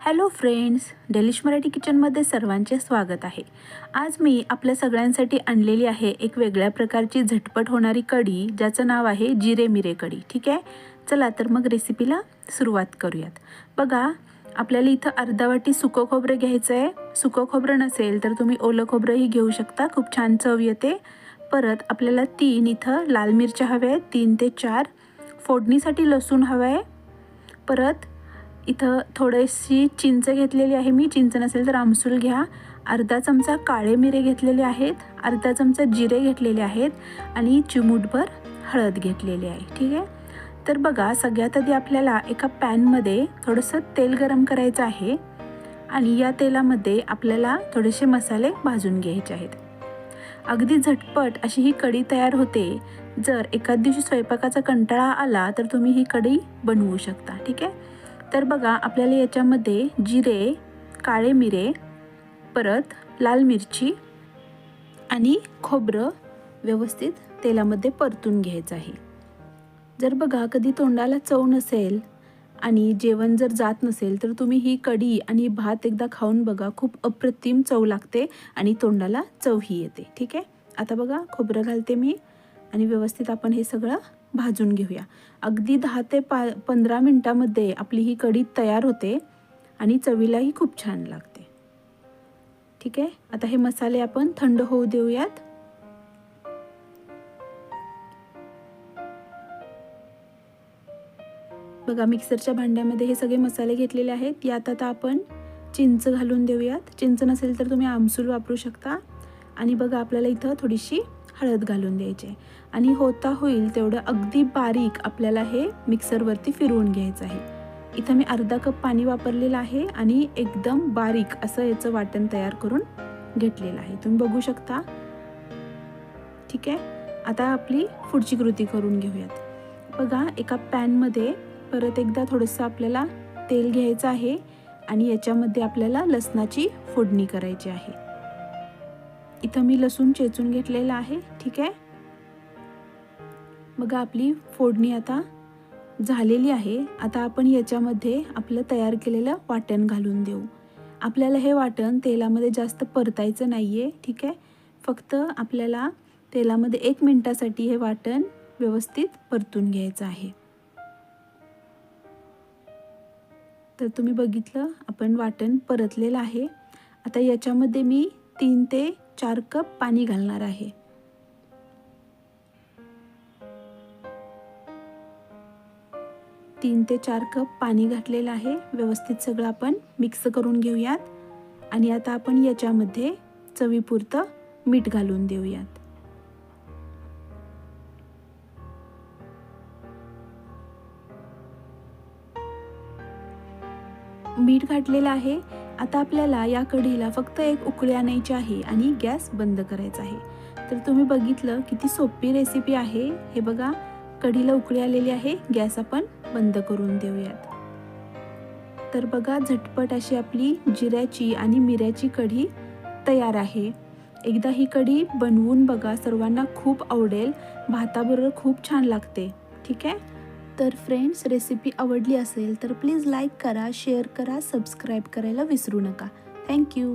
Hello friends delish Marathi किचनमध्ये सर्वांचे स्वागत आहे. आज मी आपल्या सगळ्यांसाठी आणलेली आहे एक वेगळ्या प्रकारची झटपट होणारी कढी ज्याचं नाव आहे जिरे मिरे कढी. ठीक आहे? चला तर मग रेसिपीला सुरुवात करूयात. बघा आपल्याला इथं अर्धा वाटी सुकं खोबरं घ्यायचं आहे सुकं खोबरं नसेल तर तुम्ही ओलं खोबरंही घेऊ शकता. खूप छान चव येते. परत आपल्याला तीन इथं लाल मिरच्या हव्या आहेत तीन ते चार. फोडणीसाठी लसूण हवं आहे परत इथं थोडीशी चिंच घेतलेली आहे मी. चिंच नसेल तर आमसूल घ्या. अर्धा चमचा काळे मिरे घेतलेले आहेत. अर्धा चमचा जिरे घेतलेले आहेत आणि चिमूटभर हळद घेतलेली आहे. ठीक आहे? तर बघा सगळ्यात आधी आपल्याला एका पॅनमध्ये थोडंसं तेल गरम करायचं आहे आणि या तेलामध्ये आपल्याला थोडेसे मसाले भाजून घ्यायचे आहेत. अगदी झटपट अशी ही कढी तयार होते. जर एखाद दिवशी स्वयंपाकाचा कंटाळा आला तर तुम्ही ही कढी बनवू शकता. ठीक आहे? तर बघा आपल्याला याच्यामध्ये जिरे काळे मिरे परत लाल मिरची आणि खोबरं व्यवस्थित तेलामध्ये परतून घ्यायचं आहे. जर बघा कधी तोंडाला चव नसेल आणि जेवण जर जात नसेल तर तुम्ही ही कढी आणि भात एकदा खाऊन बघा खूप अप्रतिम चव लागते आणि तोंडाला चवही येते. ठीक आहे? आता बघा खोबरं घालते मी आणि व्यवस्थित आपण हे सगळं भाजून घेऊया. अगदी दहा ते पा पंधरा मिनटामध्ये आपली ही कढी तयार होते आणि चवीलाही खूप छान लागते. ठीक आहे? आता हे मसाले आपण थंड होऊ देऊयात. बघा मिक्सरच्या भांड्यामध्ये हे सगळे मसाले घेतलेले आहेत. यात आता आपण चिंच घालून देऊयात. चिंच नसेल तर तुम्ही आमसूल वापरू शकता. आणि बघा आपल्याला इथं थोडीशी हळद घालून द्यायचे. आणि होता होईल तेवढं अगदी बारीक आपल्याला हे मिक्सरवरती फिरवून घ्यायचं आहे. इथं मी अर्धा कप पाणी वापरलेलं आहे आणि एकदम बारीक असं याचं वाटण तयार करून घेतलेलं आहे. तुम्ही बघू शकता. ठीक आहे? आता आपली पुढची कृती करून घेऊयात. बघा एका पॅनमध्ये परत एकदा थोडंसं आपल्याला तेल घ्यायचं आहे आणि याच्यामध्ये आपल्याला लसणाची फोडणी करायची आहे. इथं मी लसूण चेचून घेतलेला आहे ठीक आहे? बघा आपली फोडणी आता झालेली आहे. आता आपण याच्यामध्ये आपलं तयार केलेलं वाटण घालून देऊ. आपल्याला हे वाटण तेलामध्ये जास्त परतायचं नाही आहे ठीक आहे? फक्त आपल्याला तेलामध्ये एक मिनटासाठी हे वाटण व्यवस्थित परतून घ्यायचं आहे. तर तुम्ही बघितलं आपण वाटण परतलेलं आहे. आता याच्यामध्ये मी तीन ते चार कप पाणी घालणार आहे. तीन ते चार कप पाणी घातलेलं आहे. व्यवस्थित सगळं आपण मिक्स करून घेऊयात. आणि आता आपण याच्यामध्ये चवीपुरतं मीठ घालून देऊयात. मीठ घातलेलं आहे. आता आपल्याला या कढीला फक्त एक उकळी आणायची आहे आणि गॅस बंद करायचा आहे. तर तुम्ही बघितलं किती सोपी रेसिपी आहे. हे बघा कढीला उकळी आलेली आहे. गॅस आपण बंद करून देऊयात. तर बघा झटपट अशी आपली जिऱ्याची आणि मिऱ्याची कढी तयार आहे. एकदा ही कढी बनवून बघा सर्वांना खूप आवडेल. भाताबरोबर खूप छान लागते. ठीक आहे? तर फ्रेंड्स रेसिपी आवडली असेल तर प्लीज लाईक करा शेअर करा सबस्क्राईब करायला विसरू नका. थँक्यू